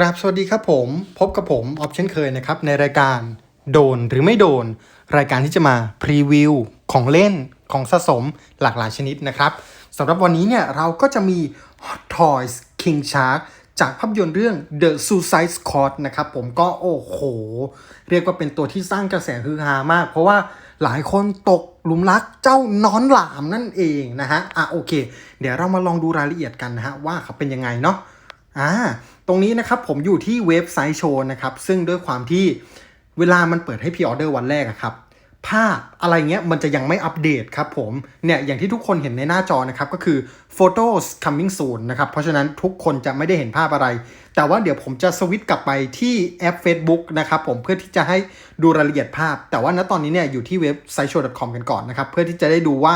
กราบสวัสดีครับผมพบกับผมออฟเช่นเคยนะครับ ในรายการโดนหรือไม่โดน รายการที่จะมาพรีวิวของเล่นของสะสมหลากหลายชนิดนะครับสำหรับวันนี้เนี่ยเราก็จะมี Hot Toys King Shark จากภาพยนตร์เรื่อง The Suicide Squad นะครับผมก็โอ้โห เรียกว่าเป็นตัวที่สร้างกระแสฮือฮามาก เพราะว่าหลายคนตกหลุมรักเจ้านอนหลามนั่นเองนะฮะอะโอเค เดี๋ยวเรามาลองดูรายละเอียดกันนะฮะว่าเขาเป็นยังไงเนาะ อ่าตรงนี้นะครับผมอยู่ที่เว็บไซต์โชว์นะครับ ซึ่งด้วยความที่เวลามันเปิดให้พ r ออเดอร์วันแรกอะครับภาพอะไรเงี้ยมันจะยังไม่อัปเดตครับผมเนี่ยอย่างที่ทุกคนเห็นในหน้าจอนะครับก็คือ Photos coming soon นะครับเพราะฉะนั้นทุกคนจะไม่ได้เห็นภาพอะไร แต่ว่าเดี๋ยวผมจะสวิตช์กลับไปที่แอป Facebook นะครับผมเพื่อที่จะให้ดูรายละเอียดภาพ แต่ว่าณตอนนี้เนี่ยอยู่ที่เว็บ s i t e s h o w c o m กันก่อนนะครับเพื่อที่จะได้ดูว่า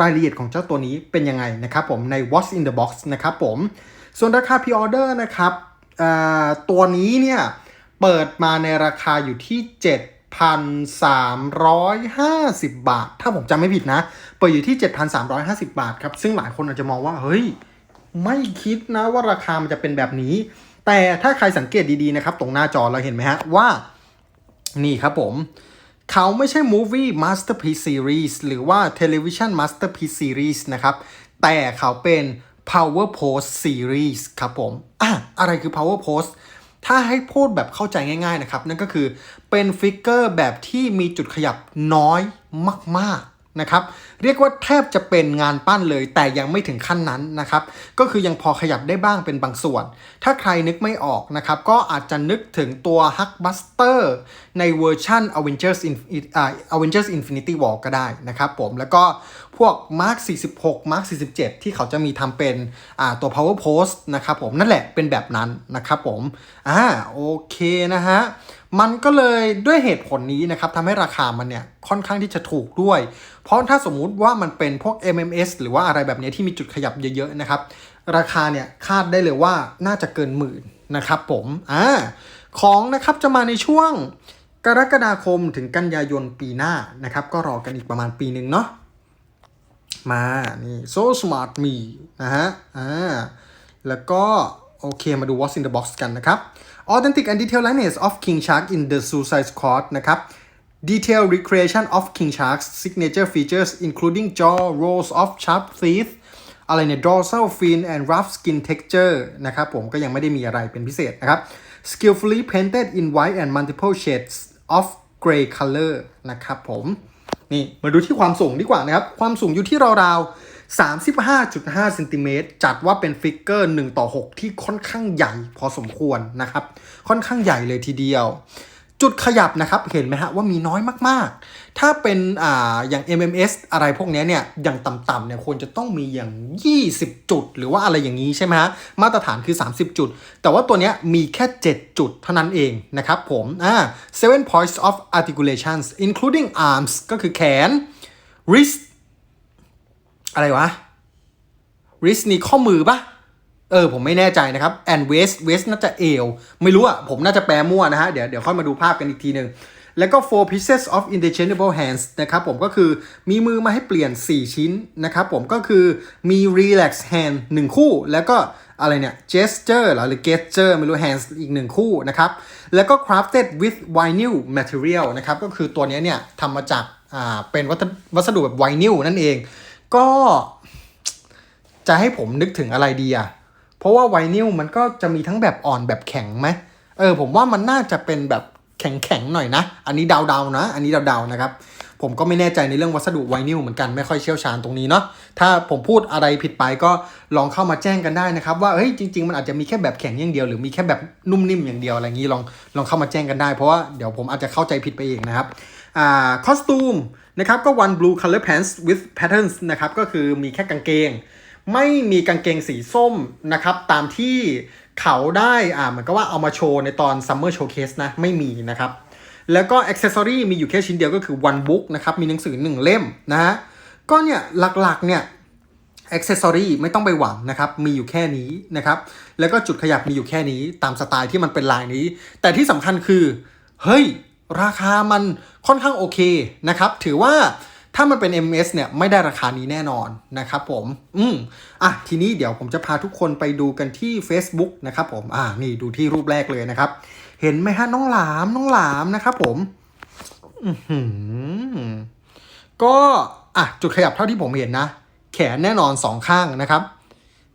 รายละเอียดของเจ้าตัวนี้เป็นยังไงนะครับผมใน What's in the Box นะครับผม ส่วนราคา pre order นะครับตัวนี้เนี่ยเปิดมาในราคาอยู่ที่ 7,350 บาท ถ้าผมจำไม่ผิดนะ เปิดอยู่ที่ 7,350 บาทครับ ซึ่งหลายคนอาจจะมองว่า เฮ้ย ไม่คิดนะว่าราคามันจะเป็นแบบนี้ แต่ถ้าใครสังเกตดีๆนะครับ ตรงหน้าจอเราเห็นไหมฮะว่า นี่ครับผม เขาไม่ใช่ Movie Masterpiece Series หรือว่า Television Masterpiece Series นะครับ แต่เขาเป็น Power Post Series ครับผมอะอะไรคือ Power Post ถ้าให้พูดแบบเข้าใจง่าย ๆ นะครับ นั่นก็คือเป็นฟิกเกอร์แบบที่มีจุดขยับน้อยมากๆ นะครับเรียกว่าแทบจะเป็นงานปั้นเลย แต่ยังไม่ถึงขั้นนั้นนะครับก็คือยังพอขยับได้บ้างเป็นบางส่วน ถ้าใครนึกไม่ออกนะครับก็อาจจะนึกถึงตัว Hulkbuster ในเวอร์ชัน Avengers In- อ่า Avengers Infinity War ก็ได้นะครับผมแล้วก็พวก Mark 46 Mark 47 ที่เขาจะมีทำเป็นตัว Power Post นะครับผมนั่นแหละเป็นแบบนั้นนะครับผมอ่าโอเคนะฮะ มันก็เลยด้วยเหตุผลนี้นะครับทำให้ราคามันเนี่ยค่อนข้างที่จะถูกด้วย เพราะถ้าสมมุติว่ามันเป็นพวก MMS หรือว่าอะไรแบบนี้ที่มีจุดขยับเยอะๆนะครับ ราคาเนี่ยคาดได้เลยว่าน่าจะเกินหมื่นนะครับผมอ่าของนะครับจะมาในช่วงกรกฎาคมถึงกันยายนปีหน้านะครับ ก็รอกันอีกประมาณปีหนึ่งเนาะมา นี่ so smart me นะฮะอ่าแล้วก็โอเคมาดู what's in the box กันนะครับ authentic and detailed likeness of King Shark in the Suicide Squad นะครับ detailed recreation of King Shark's signature features including jaw rows of sharp teeth อะไรเนี่ย dorsal fin and rough skin texture นะครับผมก็ยังไม่ได้มีอะไรเป็นพิเศษนะครับ skillfully painted in white and multiple shades of gray color นะครับผม นี่ มาดูที่ความสูงดีกว่านะครับ ความสูงอยู่ที่ราวๆ 35.5เซนติเมตรจัดว่าเป็นฟิกเกอร์ 1 ต่อ 6 ที่ค่อนข้างใหญ่พอสมควรนะครับ ค่อนข้างใหญ่เลยทีเดียว จุดขยับนะครับเห็นไหมฮะว่ามีน้อยมากๆ ถ้าเป็นอ่าอย่าง MMS อะไรพวกนี้เนี่ยอย่างต่ำๆเนี่ยควรจะต้องมีอย่าง 20 จุด หรือว่าอะไรอย่างนี้ใช่ไหมฮะมาตรฐานคือ 30 จุด แต่ว่าตัวเนี้ยมีแค่ 7 จุดเท่านั้นเองนะครับผมอ่า seven points of articulations including arms ก็คือแขน wrist อะไรวะ wrist นี่ข้อมือปะเออ ผมไม่แน่ใจนะครับ and waist waist น่าจะเอว ไม่รู้อะผมน่าจะแปลมั่วนะฮะ เดี๋ยวเดี๋ยวค่อยมาดูภาพกันอีกทีหนึ่งแล้วก็ four pieces of interchangeable hands นะครับผมก็คือมีมือมาให้เปลี่ยน 4 ชิ้นนะครับผมก็คือมี relax hand 1 คู่ แล้วก็อะไรเนี่ย gesture เหรอหรือ gesture ไม่รู้ hands อีก 1 คู่นะครับ แล้วก็ crafted with vinyl material นะครับ ก็คือตัวเนี้ยเนี่ยทำมาจากอ่าเป็นวัสดุวัสดุแบบไวนิลนั่นเอง ก็ จะให้ผมนึกถึงอะไรดีอะเพราะว่าไวนิลมันก็จะมีทั้งแบบอ่อนแบบแข็งไหมเออ ผมว่ามันน่าจะเป็นแบบแข็งๆหน่อยนะ อันนี้เดาๆนะ อันนี้เดาๆนะครับ ผมก็ไม่แน่ใจในเรื่องวัสดุไวนิลเหมือนกันไม่ค่อยเชี่ยวชาญตรงนี้เนาะ ถ้าผมพูดอะไรผิดไปก็ลองเข้ามาแจ้งกันได้นะครับ ว่าเฮ้ยจริง ๆ มันอาจจะมีแค่แบบแข็งอย่างเดียว หรือมีแค่แบบนุ่มนิ่มอย่างเดียวอะไรอย่างนี้ลองลองเข้ามาแจ้งกันได้เพราะว่าเดี๋ยวผมอาจจะเข้าใจผิดไปเองนะครับ อ่าคอสตูม นะครับก็ one blue color pants with patterns นะครับก็คือมีแค่กางเกง ไม่มีกางเกงสีส้มนะครับตามที่เขาได้อ่าเหมือนกับว่าเอามาโชว์ในตอน Summer Showcase นะไม่มีนะครับแล้วก็ Accessory มีอยู่แค่ชิ้นเดียวก็คือ one book นะครับมีหนังสือ 1 เล่มนะฮะก็เนี่ยหลักๆเนี่ย Accessory ไม่ต้องไปหวังนะครับ มีอยู่แค่นี้นะครับ แล้วก็จุดขยับมีอยู่แค่นี้ตามสไตล์ที่มันเป็นลายนี้ แต่ที่สำคัญคือ เฮ้ย ราคามันค่อนข้างโอเคนะครับ ถือว่าถ้ามันเป็น MS เนี่ยไม่ได้ราคานี้แน่นอนนะครับผม อืมอะ ทีนี้เดี๋ยวผมจะพาทุกคนไปดูกันที่ Facebook นะครับผม อ่า นี่ดูที่รูปแรกเลยนะครับ เห็นไหมฮะน้องหลามน้องหลามนะครับผม อือหือก็ อะ จุดขยับเท่าที่ผมเห็นนะ แขนแน่นอนสองข้างนะครับ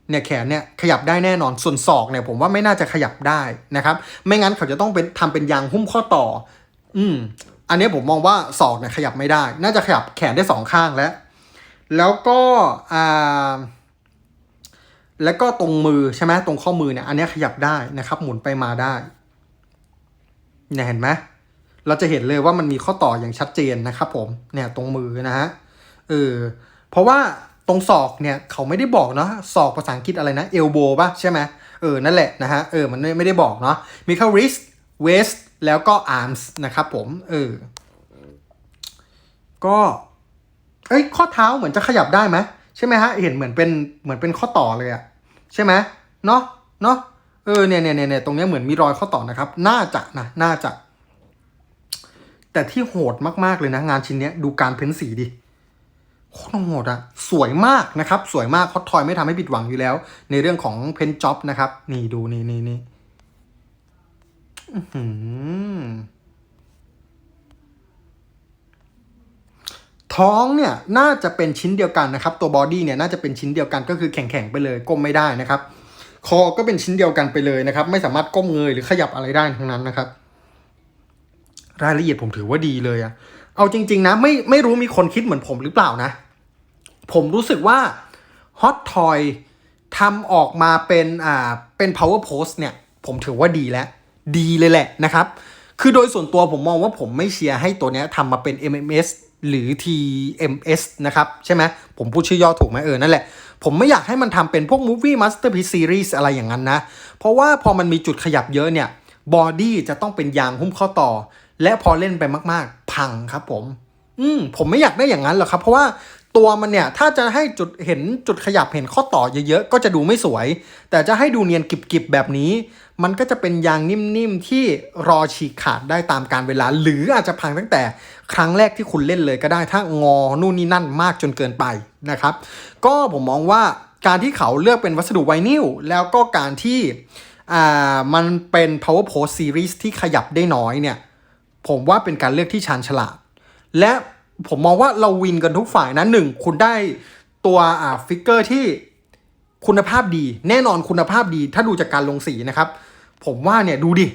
เนี่ยแขนเนี่ยขยับได้แน่นอน ส่วนศอกเนี่ยผมว่าไม่น่าจะขยับได้นะครับ ไม่งั้นเขาจะต้องเป็นทำเป็นยางหุ้มข้อต่อ อืม อันนี้ผมมองว่าศอกเนี่ยขยับไม่ได้ น่าจะขยับแขนได้สองข้างแล้ว แล้วก็อ่าแล้วก็ตรงมือใช่ไหมตรงข้อมือเนี่ย อันนี้ขยับได้นะครับ หมุนไปมาได้เนี่ยเห็นไหมเราจะเห็นเลยว่ามันมีข้อต่ออย่างชัดเจนนะครับผมเนี่ยตรงมือนะฮะเออเพราะว่าตรงศอกเนี่ยเขาไม่ได้บอกเนาะศอกภาษาอังกฤษอะไรนะเอลโบป่ะใช่ไหมเออนั่นแหละนะฮะเออมันไม่ได้บอกเนาะมีแค่ wrist waist แล้วก็ arms นะครับผมเออก็เอ้ยข้อเท้าเหมือนจะขยับได้ไหมใช่ไหมฮะเห็นเหมือนเป็นเหมือนเป็นข้อต่อเลยอะใช่ไหมเนาะเนาะเออเนี่ยเนี่ยเนี่ยตรงเนี้ยเหมือนมีรอยข้อต่อนะครับ น่าจะนะน่าจะ แต่ที่โหดมากๆเลยนะ งานชิ้นเนี้ยดูการเพ้นสีดิโคตรโหดอะสวยมากนะครับ สวยมากฮอตทอยไม่ทำให้ผิดหวังอยู่แล้ว ในเรื่องของเพ้นจ็อบนะครับ นี่ดูนี่นี่นี่ ท้องเนี่ยน่าจะเป็นชิ้นเดียวกันนะครับ ตัวบอดี้เนี่ยน่าจะเป็นชิ้นเดียวกันก็คือแข็งๆไปเลยก้มไม่ได้นะครับ คอก็เป็นชิ้นเดียวกันไปเลยนะครับ ไม่สามารถก้มเงยหรือขยับอะไรได้ทั้งนั้นนะครับ รายละเอียดผมถือว่าดีเลยอะเอาจริง ๆ นะ ไม่ไม่รู้มีคนคิดเหมือนผมหรือเปล่านะ ผมรู้สึกว่า Hot Toy ทำออกมาเป็นอ่าเป็น power post เนี่ย ผมถือว่าดีแล้ว ดีเลยแหละนะครับ คือโดยส่วนตัวผมมองว่าผมไม่เชียร์ให้ตัวเนี้ยทำมาเป็น MMS หรือ TMS นะครับใช่ไหมผมพูดชื่อย่อถูกไหมเออนั่นแหละ ผมไม่อยากให้มันทำเป็นพวก Movie Masterpiece Series อะไรอย่างนั้นนะ เพราะว่าพอมันมีจุดขยับเยอะเนี่ยบอดี้จะต้องเป็นยางหุ้มข้อต่อ และพอเล่นไปมากๆ พังครับผม อืมผมไม่อยากได้อย่างนั้นหรอกครับ เพราะว่า ตัวมันเนี่ย ถ้าจะให้จุดเห็นจุดขยับเห็นข้อต่อเยอะๆ ก็จะดูไม่สวย แต่จะให้ดูเนียนกิบๆ แบบนี้ มันก็จะเป็นยางนิ่มๆ ที่รอฉีกขาดได้ตามการเวลา หรืออาจจะพังตั้งแต่ครั้งแรกที่คุณเล่นเลยก็ได้ ถ้างอนู่นนี่นั่นมากจนเกินไปนะครับ ก็ผมมองว่าการที่เขาเลือกเป็นวัสดุไวนิลแล้วก็การที่อ่ามันเป็น power post series ที่ขยับได้น้อยเนี่ย ผมว่าเป็นการเลือกที่ชาญฉลาด และ ผมมองว่าเราวินกันทุกฝ่ายนะหนึ่งคุณได้ตัวอ่าฟิกเกอร์ที่คุณภาพดี แน่นอนคุณภาพดี ถ้าดูจากการลงสีนะครับ ผมว่าเนี่ยดูดิ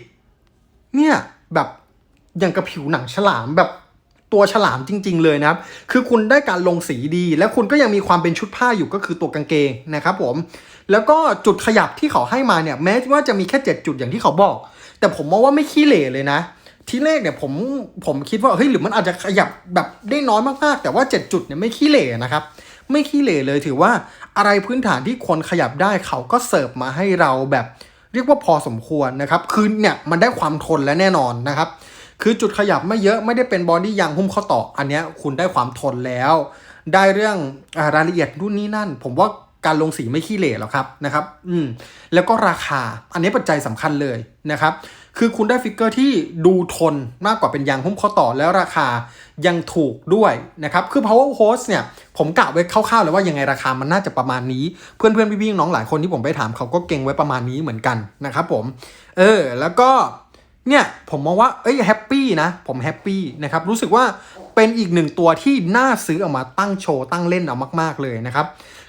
เนี่ยแบบอย่างกับผิวหนังฉลามแบบตัวฉลามจริง ๆ เลยนะครับ คือคุณได้การลงสีดี และคุณก็ยังมีความเป็นชุดผ้าอยู่ก็คือตัวกางเกงนะครับผม แล้วก็จุดขยับที่เขาให้มาเนี่ย แม้ว่าจะมีแค่ 7 จุดอย่างที่เขาบอก แต่ผมมองว่าไม่ขี้เหร่เลยนะ ที่แรกเนี่ยผมผมคิดว่าเฮ้ยหรือมันอาจจะขยับแบบได้น้อยมากๆ แต่ว่า 7 จุดเนี่ยไม่ขี้เหร่นะครับ ไม่ขี้เหร่เลยถือว่าอะไรพื้นฐานที่คนขยับได้เขาก็เสิร์ฟมาให้เราแบบ เรียกว่าพอสมควรนะครับคือเนี่ยมันได้ความทนและแน่นอนนะครับ คือจุดขยับไม่เยอะไม่ได้เป็นบอดี้ยางหุ้มข้อต่ออันเนี้ยคุณได้ความทนแล้ว ได้เรื่องอรายละเอียดนู่นนี่นั่น ผมว่าการลงสีไม่ขี้เหร่หรอกครับนะครับ อืมแล้วก็ราคาอันนี้ปัจจัยสำคัญเลยนะครับ คือคุณได้ฟิกเกอร์ที่ดูทนมากกว่าเป็นยางหุ้มข้อต่อแล้วราคายังถูกด้วยนะครับ คือ power host เนี่ย ผมกะไว้คร่าวๆเลยว่ายังไงราคามันน่าจะประมาณนี้ เพื่อนๆ พี่ๆ น้องหลายคนที่ผมไปถามเขาก็เก่งไว้ประมาณนี้เหมือนกันนะครับผม เออ แล้วก็เนี่ยผมมองว่า เอ้ยแฮปปี้นะ ผมแฮปปี้นะครับ รู้สึกว่าเป็นอีกหนึ่งตัวที่น่าซื้อออกมาตั้งโชว์ ตั้งเล่นเอามาก ๆ เลยนะครับ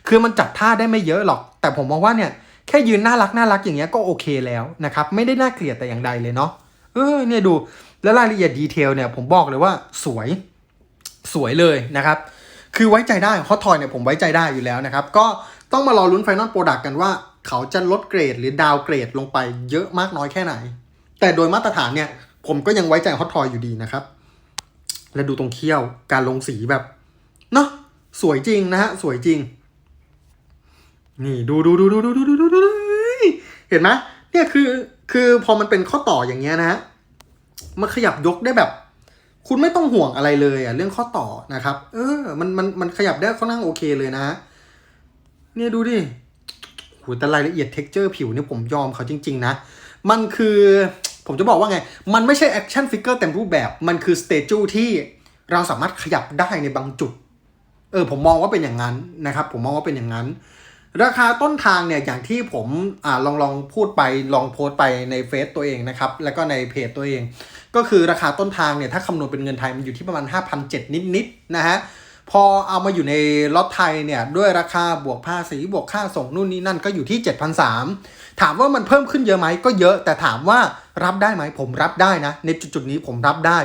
คือมันจัดท่าได้ไม่เยอะหรอก แต่ผมมองว่าเนี่ย แค่ยืนน่ารักน่ารักอย่างเงี้ยก็โอเคแล้วนะครับ ไม่ได้น่าเกลียดแต่อย่างใดเลยเนาะเออเนี่ยดูแล้วรายละเอียดดีเทลเนี่ยผมบอกเลยว่าสวยสวยเลยนะครับ คือไว้ใจได้ฮอตทอยเนี่ยผมไว้ใจได้อยู่แล้วนะครับ ก็ต้องมารอลุ้นไฟนอลโปรดักต์กันว่า เขาจะลดเกรดหรือดาวเกรดลงไปเยอะมากน้อยแค่ไหน แต่โดยมาตรฐานเนี่ย ผมก็ยังไว้ใจฮอตทอยอยู่ดีนะครับ และดูตรงเขี้ยวการลงสีแบบเนาะสวยจริงนะฮะสวยจริง นี่ดูดูดูดูดูดูดูดูดูเห็นไหมเนี่ยคือคือพอมันเป็นข้อต่ออย่างเงี้ยนะฮะมันขยับยกได้แบบ คุณไม่ต้องห่วงอะไรเลยอะเรื่องข้อต่อนะครับ เออ มันมันมันขยับได้ค่อนข้างโอเคเลยนะเนี่ยดูดิโหแต่รายละเอียดเท็กเจอร์ผิวเนี่ยผมยอมเขาจริง ๆ นะ มันคือผมจะบอกว่าไง มันไม่ใช่แอคชั่นฟิกเกอร์เต็มรูปแบบ มันคือสเตจูที่เราสามารถขยับได้ในบางจุด เออผมมองว่าเป็นอย่างนั้นนะครับ ผมมองว่าเป็นอย่างนั้น ราคาต้นทางเนี่ยอย่างที่ผมอลองลองพูดไปลองโพสต์ไปในเฟซตัวเองนะครับ แล้วก็ในเพจตัวเอง ก็คือราคาต้นทางเนี่ยถ้าคำนวณเป็นเงินไทยมันอยู่ที่ประมาณ 5,007นิดๆนะฮะ พอเอามาอยู่ในล็อตไทยเนี่ยด้วยราคาบวกภาษีบวกค่าส่งนู่นนี่นั่นก็อยู่ที่ 7,300 ถามว่ามันเพิ่มขึ้นเยอะไหมก็เยอะ แต่ถามว่ารับได้ไหมผมรับได้นะ ในจุดๆนี้ผมรับได้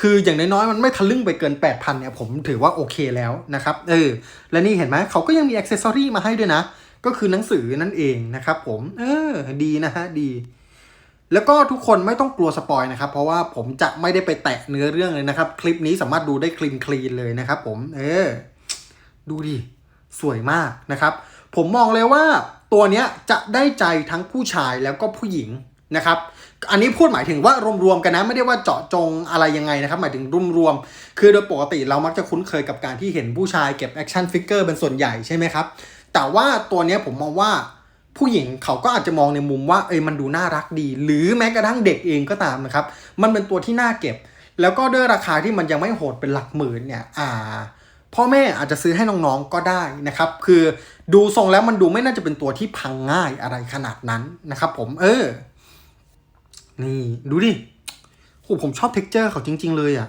คืออย่างน้อยๆมันไม่ทะลึ่งไปเกิน 8,000เนี่ยผมถือว่าโอเคแล้วนะครับเออและนี่เห็นไหมเขาก็ยังมีอ c เซสซอรี่มาให้ด้วยนะ ก็คือหนังสือนั่นเองนะครับผมเออดีนะฮะดี แล้วก็ทุกคนไม่ต้องกลัวสปอยนะครับ เพราะว่าผมจะไม่ได้ไปแตะเนื้อเรื่องเลยนะครับ คลิปนี้สามารถดูได้คลีนคลีนเลยนะครับผม เออ ดูดิ สวยมากนะครับ ผมมองเลยว่าตัวเนี้ยจะได้ใจทั้งผู้ชายแล้วก็ผู้หญิงนะครับ อันนี้พูดหมายถึงว่ารวมๆกันนะ ไม่ได้ว่าเจาะจงอะไรยังไงนะครับ หมายถึงรวมๆ คือโดยปกติเรามักจะคุ้นเคยกับการที่เห็นผู้ชายเก็บแอคชั่นฟิกเกอร์เป็นส่วนใหญ่ใช่ไหมครับ แต่ว่าตัวเนี้ยผมมองว่า ผู้หญิงเขาก็อาจจะมองในมุมว่าเอ้ยมันดูน่ารักดี หรือแม้กระทั่งเด็กเองก็ตามนะครับ มันเป็นตัวที่น่าเก็บ แล้วก็ด้วยราคาที่มันยังไม่โหดเป็นหลักหมื่นเนี่ยอ่าพ่อแม่อาจจะซื้อให้น้องๆก็ได้นะครับ คือดูทรงแล้วมันดูไม่น่าจะเป็นตัวที่พังง่ายอะไรขนาดนั้นนะครับ ผม เออ นี่ดูดิโหผมชอบเท็กเจอร์เขาจริง ๆ เลยอะ่ะ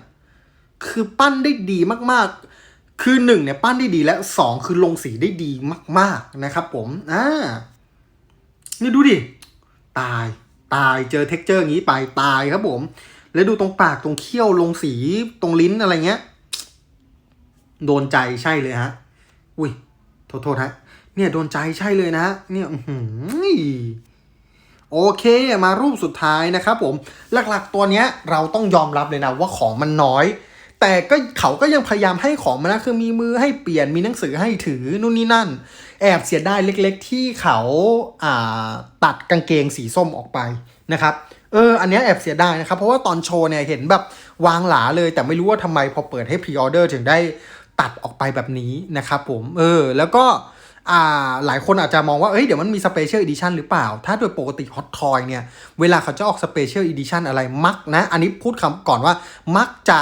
คือปั้นได้ดีมากๆ คือหนึ่งเนี่ยปั้นได้ดีและสองคือลงสีได้ดีมาก ๆนะครับ ผม อ่า นี่ดูดิ ตาย ตาย เจอเท็กเจอร์อย่างนี้ไป ตายครับผม แล้วดูตรงปากตรงเขี้ยวลงสีตรงลิ้นอะไรเงี้ย โดนใจใช่เลยฮะ อุ้ย โทษโทษฮะ เนี่ยโดนใจใช่เลยนะ เนี่ยอืโอเคมารูปสุดท้ายนะครับผม หลักๆตัวเนี้ยเราต้องยอมรับเลยนะว่าของมันน้อย แต่ก็เขาก็ยังพยายามให้ของมันะคือมีมือให้เปลี่ยนมีหนังสือให้ถือนู่นนี่นั่น แอบเสียดายเล็ก ๆ ที่เขาอ่าตัดกางเกงสีส้มออกไปนะครับเอออันนี้แอบเสียดายนะครับ เพราะว่าตอนโชว์เนี่ยเห็นแบบวางหลาเลย แต่ไม่รู้ว่าทำไมพอเปิดให้พรีออเดอร์ถึงได้ตัดออกไปแบบนี้นะครับผมเออแล้วก็อ่าหลายคนอาจจะมองว่า เอ้ย เดี๋ยวมันมีสเปเชียลอีดิชันหรือเปล่า ถ้าโดยปกติฮอตทอยเนี่ย เวลาเขาจะออกสเปเชียลอีดิชันอะไรมักนะ อันนี้พูดคำก่อนว่ามักจะ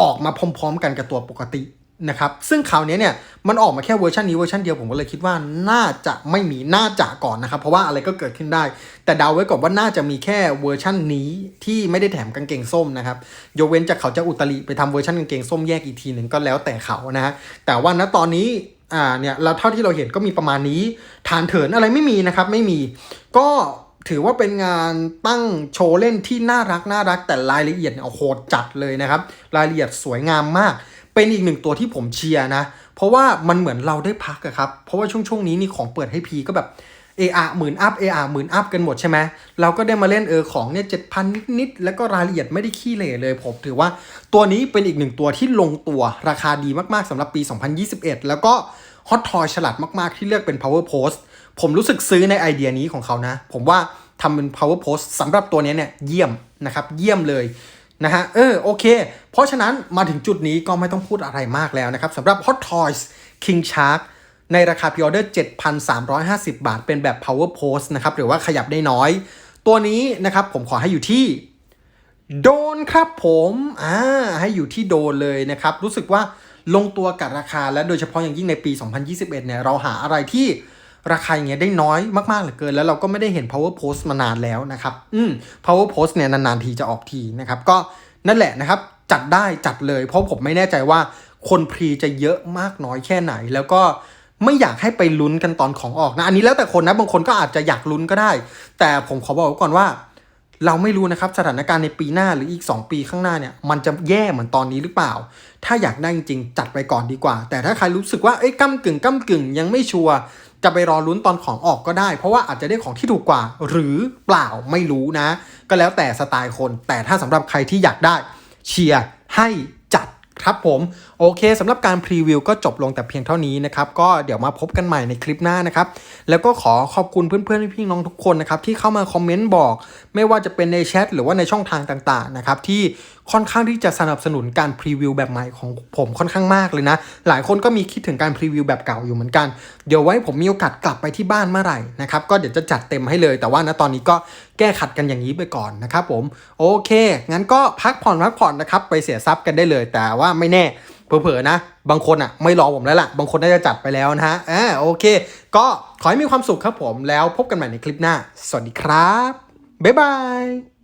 ออกมาพร้อม ๆ กันกับตัวปกตินะครับซึ่งคราวนี้เนี่ยมันออกมาแค่เวอร์ชันนี้เวอร์ชันเดียวผมก็เลยคิดว่าน่าจะไม่มีน่าจะก่อนนะครับเพราะว่าอะไรก็เกิดขึ้นได้ แต่เดาไว้ก่อนว่าน่าจะมีแค่เวอร์ชันนี้ที่ไม่ได้แถมกางเกงส้มนะครับยกเว้นจากเขาจะอุตริไปทำเวอร์ชันกางเกงส้มแยกอีกทีหนึ่งก็แล้วแต่เขานะฮะแต่ว่าณตอนนี้อ่าเนี่ยเราเท่าที่เราเห็นก็มีประมาณนี้ฐานเถินอะไรไม่มีนะครับไม่มีก็ ถือว่าเป็นงานตั้งโชว์เล่นที่น่ารักน่ารักแต่รายละเอียดเนี่ยโอ้โหจัดเลยนะครับ รายละเอียดสวยงามมาก เป็นอีกหนึ่งตัวที่ผมเชียร์นะ เพราะว่ามันเหมือนเราได้พักอะครับ เพราะว่าช่วงช่วงนี้นี่ของเปิดให้พีก็แบบเออาหมื่นอัพเออาหมื่นอัพกันหมดใช่ไหมเราก็ได้มาเล่นเออของเนี่ยเจ็ดพันนิดๆ แล้วก็รายละเอียดไม่ได้ขี้เหร่เลยผมถือว่าตัวนี้เป็นอีกหนึ่งตัวที่ลงตัวราคาดีมากๆสำหรับปี 2021 แล้วก็ฮอตทอยฉลาดมากๆที่เลือกเป็น power post ผมรู้สึกซื้อในไอเดียนี้ของเขานะ ผมว่าทำเป็น power post สำหรับตัวนี้เนี่ยเยี่ยมนะครับ เยี่ยมเลยนะฮะ เออ โอเค เพราะฉะนั้นมาถึงจุดนี้ก็ไม่ต้องพูดอะไรมากแล้วนะครับสำหรับ Hot Toys King Shark ในราคาพิออเดอร์ 7,350 บาท เป็นแบบ power post นะครับ หรือว่าขยับได้น้อย ตัวนี้นะครับผมขอให้อยู่ที่โดนครับผม อ่า ให้อยู่ที่โดนเลยนะครับ รู้สึกว่าลงตัวกับราคาและโดยเฉพาะอย่างยิ่งในปี 2021 เนี่ย เราหาอะไรที่ ราคาอย่างเงี้ยได้น้อยมากๆเหลือเกิน แล้วเราก็ไม่ได้เห็น power post มานานแล้วนะครับ อืม power post เนี่ยนานๆทีจะออกทีนะครับ ก็นั่นแหละนะครับ จัดได้จัดเลย เพราะผมไม่แน่ใจว่าคนพรีจะเยอะมากน้อยแค่ไหน แล้วก็ไม่อยากให้ไปลุ้นกันตอนของออกนะ อันนี้แล้วแต่คนนะ บางคนก็อาจจะอยากลุ้นก็ได้ แต่ผมขอบอกก่อนว่า เราไม่รู้นะครับสถานการณ์ในปีหน้าหรืออีก 2 ปีข้างหน้าเนี่ย มันจะแย่เหมือนตอนนี้หรือเปล่า ถ้าอยากได้จริงจัดไปก่อนดีกว่า แต่ถ้าใครรู้สึกว่าเอ้ยก้ากึ่งก้ากึ่งยังไม่ชัวร์ จะไปรอลุ้นตอนของออกก็ได้ เพราะว่าอาจจะได้ของที่ถูกกว่า หรือเปล่าไม่รู้นะ ก็แล้วแต่สไตล์คน แต่ถ้าสำหรับใครที่อยากได้เชียร์ให้จัดครับผม โอเคสำหรับการพรีวิวก็จบลงแต่เพียงเท่านี้นะครับ ก็เดี๋ยวมาพบกันใหม่ในคลิปหน้านะครับ แล้วก็ขอขอบคุณเพื่อนๆพี่น้องทุกคนนะครับ ที่เข้ามาคอมเมนต์บอก ไม่ว่าจะเป็นในแชทหรือว่าในช่องทางต่างๆนะครับ ที่ค่อนข้างที่จะสนับสนุนการพรีวิวแบบใหม่ของผมค่อนข้างมากเลยนะ หลายคนก็มีคิดถึงการพรีวิวแบบเก่าอยู่เหมือนกัน เดี๋ยวไว้ผมมีโอกาสกลับไปที่บ้านเมื่อไหร่นะครับ ก็เดี๋ยวจะจัดเต็มให้เลย แต่ว่าณตอนนี้ก็แก้ขัดกันอย่างนี้ไปก่อนนะครับผม โอเค งั้นก็พักผ่อนพักผ่อนนะครับ ไปเสียทรัพย์กันได้เลย แต่ว่าไม่แน่เผลอๆนะ บางคนอะไม่รอผมแล้วล่ะ บางคนน่าจะจัดไปแล้วนะฮะอ่าโอเค ก็ขอให้มีความสุขครับผมแล้วพบกันใหม่ในคลิปหน้า สวัสดีครับ บ๊ายบาย